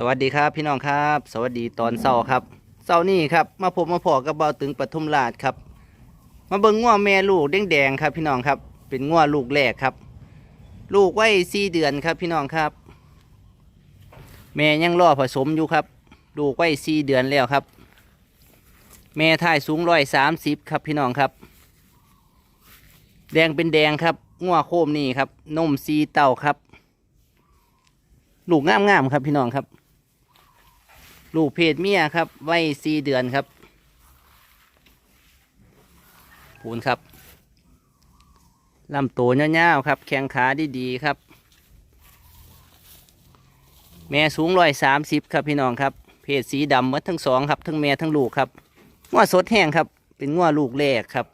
สวัสดีครับพี่น้องครับ สวัสดีตอนเช้าครับเช้านี้ครับ มาพบมาพอกับเบาตึงปทุมราชครับ มาเบิ่งง้อแม่ลูกแดงๆครับ พี่น้องครับ เป็นง้อลูกแรกครับ ลูกไว้สี่เดือนครับ พี่น้องครับ แม่ยังรอผสมอยู่ครับ ลูกไว้สี่เดือนแล้วครับ แม่ท่ายสูงร้อยสามสิบครับพี่น้องครับ แดงเป็นแดงครับง้อโคมนี่ครับนมซีเต่าครับ ลูกงามๆครับพี่น้องครับ ลูกเพศเมียครับไว้สี่เดือนครับปูนครับลำตัวเงาๆครับ แข้งขาดีๆครับ แม่สูงร้อยสามสิบครับพี่น้องครับ เพศสีดำมัดทั้งสองครับ ทั้งแม่ทั้งลูกครับง้อสดแห้งครับ เป็นง้อลูกแรกครับ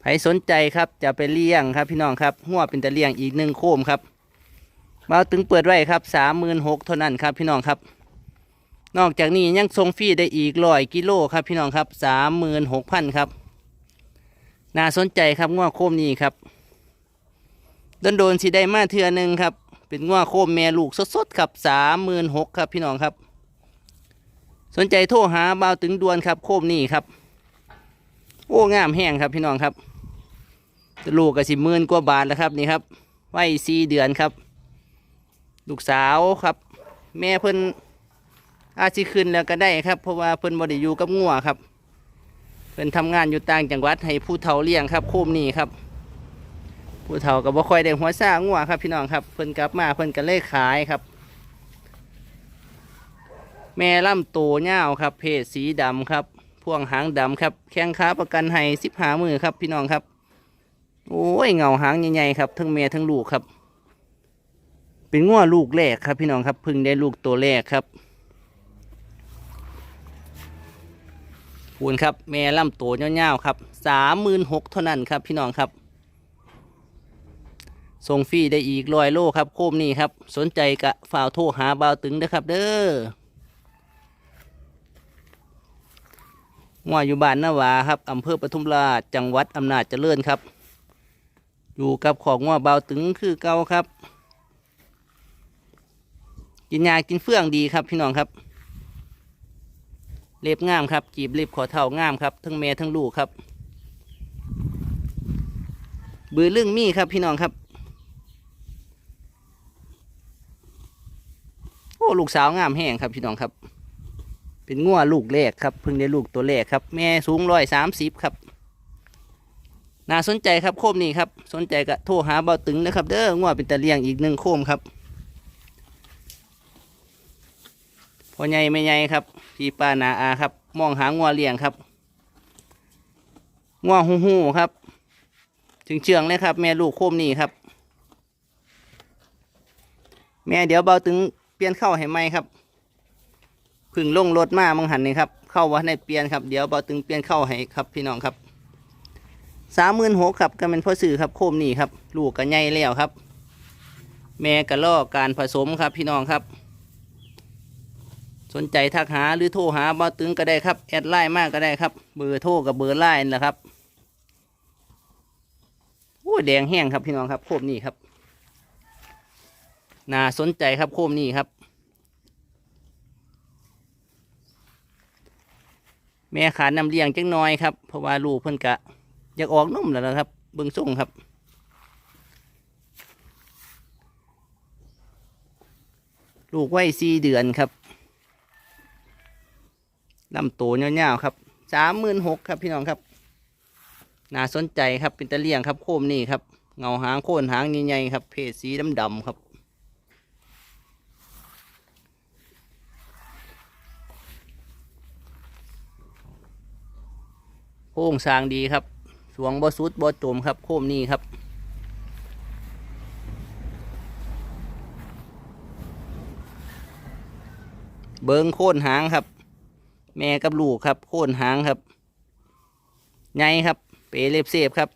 ใครสนใจครับจะไปเลี้ยงครับพี่น้องครับง้อเป็นตะเลี้ยงอีกหนึ่งโคมครับเบาตึงเปิดไว้ครับสามหมื่นหกเท่านั้นครับพี่น้องครับ นอกจากนี้ยังส่งฟรีได้อีกร้อยกิโลครับพี่น้องครับสามหมื่นหกพันครับน่าสนใจครับง้อโคมนี้ครับโดนโดนสิได้มาเทือหนึ่งครับ เป็นง้อโคมแม่ลูกสดๆครับสามหมื่นหกครับพี่น้องครับ สนใจโทรหาเบาตึงดวนครับโคมนี้ครับ โอ้งามแห้งครับพี่น้องครับลูกก็สิหมื่นกว่าบาทแล้วครับนี่ครับไว้สี่เดือนครับ ลูกสาวครับ แม่เพิ่น อาจสิขึ้นแล้วก็ได้ครับ เพราะว่าเพิ่นบ่ได้อยู่กับงัวครับเพิ่นทำงานอยู่ต่างจังหวัดให้ผู้เฒ่าเลี้ยงครับโคมนี่ครับ ผู้เฒ่าก็บ่ค่อยได้หัวซ่างัวครับ พี่น้องครับเพิ่นกลับมาเพิ่นก็เลยขายครับ แม่ล่ำโตเง่าวครับ เพศสีดำครับพ่วงหางดำครับแข้งขาประกันให้สิบหามือครับ พี่น้องครับ โอ้ยเงาหางใหญ่ๆครับทั้งแม่ทั้งลูกครับ เป็นง้อลูกแรกครับ พี่น้องครับเพึ่งได้ลูกตัวแรกครับ ปูนครับแม่ล่ำโตเงาๆครับสามหมื่นหกเท่านั้นครับพี่น้องครับส่งฟรีได้อีกร้อยโลครับโคมนี่ครับ สนใจกะฝ่าวโทรหาเบาวตึงนะครับ เด้อง้ออยู่บ้านนาวาครับอำเภอปทุมราชจังหวัดอำนาจเจริญครับ อยู่กับของง้อเบาวตึงคือเก่าครับ กินยากินเฟื่องดีครับพี่น้องครับ เล็บงามครับจีบเล็บขอเท่างามครับ ทั้งแม่ทั้งลูกครับ บือลึ่องมีครับพี่น้องครับ โอ้ลูกสาวงามแห้งครับพี่น้องครับ เป็นงัวลูกแรกครับเพิ่งได้ลูกตัวแรกครับ แม่สูงร้อยสามสิบครับน่าสนใจครับโคมนี้ครับ สนใจก็โทรหาเบาตึงนะครับ เด้องัวเป็นตะเลียงอีกหนึ่งโคมครับ พ่อใหญ่ไม่ใหญ่ครับ พี่ป้านาอาครับ มองหางัวเลี้ยงครับงัวหูหูครับ ถึงเชืองเลยครับ แม่ลูกโคมนี่ครับ แม่เดี๋ยวเบาตึงเปลี่ยนเข้าให้ไหมครับพึ่งลงรถมามังหันนี่ครับ เข้าว่าในเปลี่ยนครับ เดี๋ยวเบาตึงเปลี่ยนเข้าให้ครับ พี่น้องครับสามหมื่นหกครับก็เป็นพ่อสื่อครับโคมนี่ครับ ลูกก็ใหญ่แล้วครับ แม่กระลอกการผสมครับ พี่น้องครับ สนใจทักหาหรือโทรหาเบาตึงก็ได้ครับ แอดไลน์มากก็ได้ครับ เบอร์โทรกับเบอร์ไลน์นะครับโอ้ยแดงแห้งครับพี่น้องครับโคมนี่ครับน่าสนใจครับโคมนี่ครับ แม่ขานำเลี้ยงจังน้อยครับเพราะว่าลูกเพิ่นกะอยากออกนุ่มแล้วนะครับ เบิ่งส่งครับลูกไว้สี่เดือนครับ ลำโตเงี้ยๆครับสามหมื่นหกครับพี่น้องครับน่าสนใจครับเป็นตะเลียงครับโคมนี่ครับเงาหางโค่นหางใหญ่ๆครับ เพศสีดำๆครับโค้งสร้างดีครับสวงบ่สุดบ่จมครับ โคมนี่ครับเบิงโค่นหางครับ แม่กับลูกครับ โค่นหางครับไงครับ เปเล็บเสียบครับ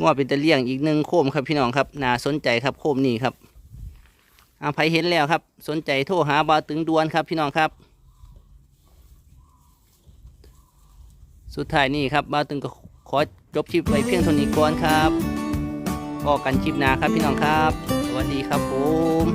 ง้อเป็นตะเลี่ยงอีกหนึ่งโคมครับพี่น้องครับน่าสนใจครับโคมนี้ครับอาภัยเห็นแล้วครับ สนใจโทรหาบาตึงดวนครับพี่น้องครับ สุดท้ายนี่ครับบาตึงก็ขอจบคลิปไว้เพียงเท่านี้ก่อนครับพอกันคลิปหน้าครับพี่น้องครับ สวัสดีครับผม